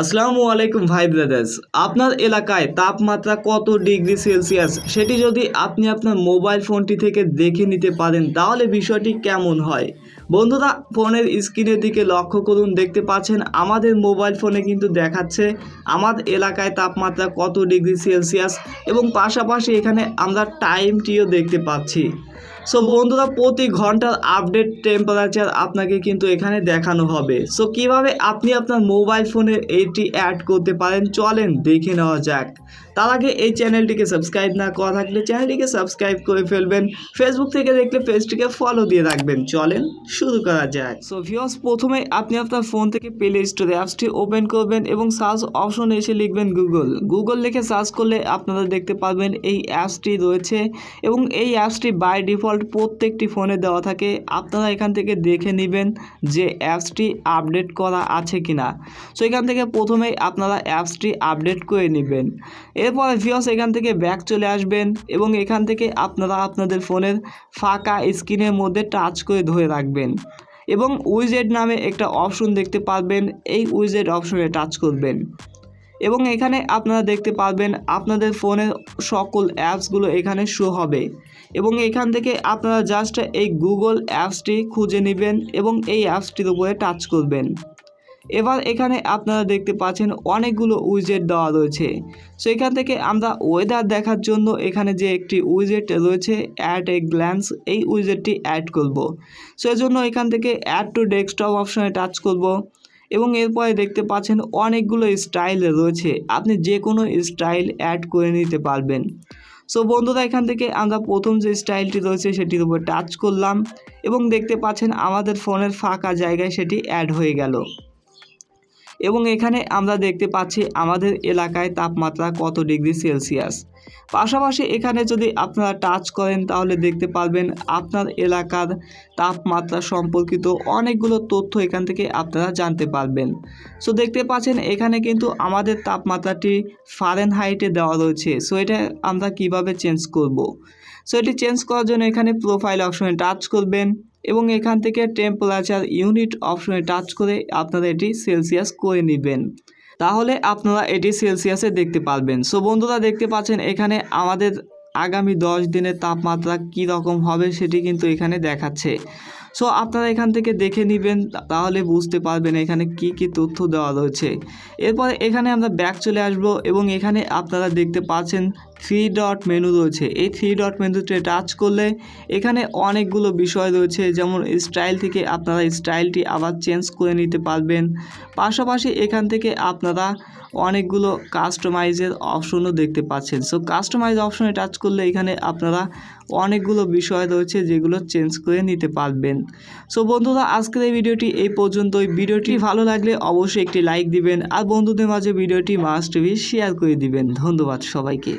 আসসালামু আলাইকুম ভাই ব্রাদার্স আপনার এলাকায় তাপমাত্রা কত ডিগ্রি সেলসিয়াস? সেটি যদি আপনি আপনার মোবাইল ফোনটি থেকে দেখে নিতে পারেন, তাহলে বিষয়টি কেমন হয়? বন্ধুরা, ফোনের স্ক্রিনের দিকে লক্ষ্য করুন, দেখতে পাচ্ছেন আমাদের মোবাইল ফোনে কিন্তু দেখাচ্ছে আমার এলাকায় তাপমাত্রা কত ডিগ্রি সেলসিয়াস এবং পাশাপাশি এখানে আমরা টাইমটিও দেখতে পাচ্ছি। সো বন্ধুরা, প্রতি ঘণ্টার আপডেট টেম্পারেচার আপনাকে কিন্তু এখানে দেখানো হবে। সো কীভাবে আপনি আপনার মোবাইল ফোনে এটি অ্যাড করতে পারেন, চলেন দেখে নেওয়া যাক। তার আগে এই চ্যানেলটিকে সাবস্ক্রাইব না করা থাকলে চ্যানেলটিকে সাবস্ক্রাইব করে ফেলবেন ফেসবুক থেকে দেখলে পেজটিকে ফলো দিয়ে রাখবেন। চলেন শুরু করা যাক। সো ভিউয়ার্স প্রথমে আপনি আপনার ফোন থেকে প্লে স্টোরে অ্যাপসটি ওপেন করবেন এবং সার্চ অপশনে এসে লিখবেন গুগল গুগল লিখে সার্চ করলে আপনারা দেখতে পাবেন এই অ্যাপসটি রয়েছে এবং এই অ্যাপসটি বাই ডিফল্ট প্রত্যেকটি ফোনে দেওয়া থাকে। আপনারা এখান থেকে দেখে নেবেন যে অ্যাপসটি আপডেট করা আছে কিনা। সো, এখান থেকে প্রথমেই আপনারা অ্যাপসটি আপডেট করে নেবেন। এরপরে ভিওস এখান থেকে ব্যাক চলে আসবেন এবং এখান থেকে আপনারা আপনাদের ফোনের ফাঁকা স্ক্রিনের মধ্যে টাচ করে ধরে রাখবেন এবং উইজেড নামে একটা অপশন দেখতে পারবেন। এই উইজেড অপশনে টাচ করবেন। এবং এখানে আপনারা দেখতে পারবেন আপনাদের ফোনের সকল অ্যাপসগুলো এখানে শো হবে। এবং এখান থেকে আপনারা জাস্ট এই গুগল অ্যাপসটি খুঁজে নেবেন এবং এই অ্যাপসটির উপরে টাচ করবেন। এবার এখানে আপনারা দেখতে পাচ্ছেন অনেকগুলো উইজেট দেওয়া রয়েছে। সো এখান থেকে আমরা ওয়েদার দেখার জন্য এখানে যে একটি উইজেট রয়েছে অ্যাড এ গ্ল্যান্স এই উইজেটটি অ্যাড করব। সো এখান থেকে অ্যাড টু ডেস্কটপ অপশনে টাচ করব। এবং এরপরে দেখতে পাচ্ছেন অনেকগুলো স্টাইল রয়েছে। আপনি যে কোনো স্টাইল অ্যাড করে নিতে পারবেন। সো বন্ধুরা, এখান থেকে আমরা প্রথম যে স্টাইলটি রয়েছে, সেটির উপর টাচ করলাম এবং দেখতে পাচ্ছেন আমাদের ফোনের ফাঁকা জায়গায় সেটি অ্যাড হয়ে গেল। এবং এখানে আমরা দেখতে পাচ্ছি আমাদের এলাকায় তাপমাত্রা কত ডিগ্রি সেলসিয়াস। পাশাপাশি এখানে যদি আপনারা টাচ করেন, তাহলে দেখতে পারবেন আপনার এলাকার তাপমাত্রা সম্পর্কিত অনেকগুলো তথ্য এখান থেকে আপনারা জানতে পারবেন। সো দেখতে পাচ্ছেন এখানে কিন্তু আমাদের তাপমাত্রাটি ফারেন হাইটে দেওয়া রয়েছে। সো এটা আমরা কীভাবে চেঞ্জ করব। সো এটি চেঞ্জ করার জন্য এখানে প্রোফাইল অপশনে টাচ করবেন। এবং এখান থেকে টেম্পারেচার ইউনিট অপশনে টাচ করে আপনারা এটি সেলসিয়াস করে নেবেন। তাহলে আপনারা এটি সেলসিয়াসে দেখতে পারবেন। সো বন্ধুরা, দেখতে পাচ্ছেন এখানে আমাদের আগামী দশ দিনের তাপমাত্রা কী রকম হবে সেটি কিন্তু এখানে দেখাচ্ছে। সো আপনারা এখান থেকে দেখে নেবেন তাহলে বুঝতে পারবেন এখানে কি কি তথ্য দেওয়া রয়েছে। এরপরে এখানে আমরা ব্যাক চলে আসব এবং এখানে আপনারা দেখতে পাচ্ছেন থ্রি ডট মেনু রয়েছে। এই থ্রি ডট মেনুতে টাচ করলে এখানে অনেকগুলো বিষয় রয়েছে, যেমন স্টাইল থেকে আপনারা স্টাইলটি আবার চেঞ্জ করে নিতে পারবেন। পাশাপাশি এখান থেকে আপনারা অনেকগুলো কাস্টমাইজের অপশনও দেখতে পাচ্ছেন। সো কাস্টমাইজ অপশনে টাচ করলে এখানে আপনারা অনেকগুলো বিষয় রয়েছে যেগুলো চেঞ্জ করে নিতে পারবেন। সো বন্ধুরা, আজকের এই ভিডিওটি এই পর্যন্তই। ভিডিওটি ভালো লাগলে অবশ্যই একটি লাইক দিবেন আর বন্ধুদের মাঝে ভিডিওটি মাস্ট বি শেয়ার করে দিবেন। ধন্যবাদ সবাইকে।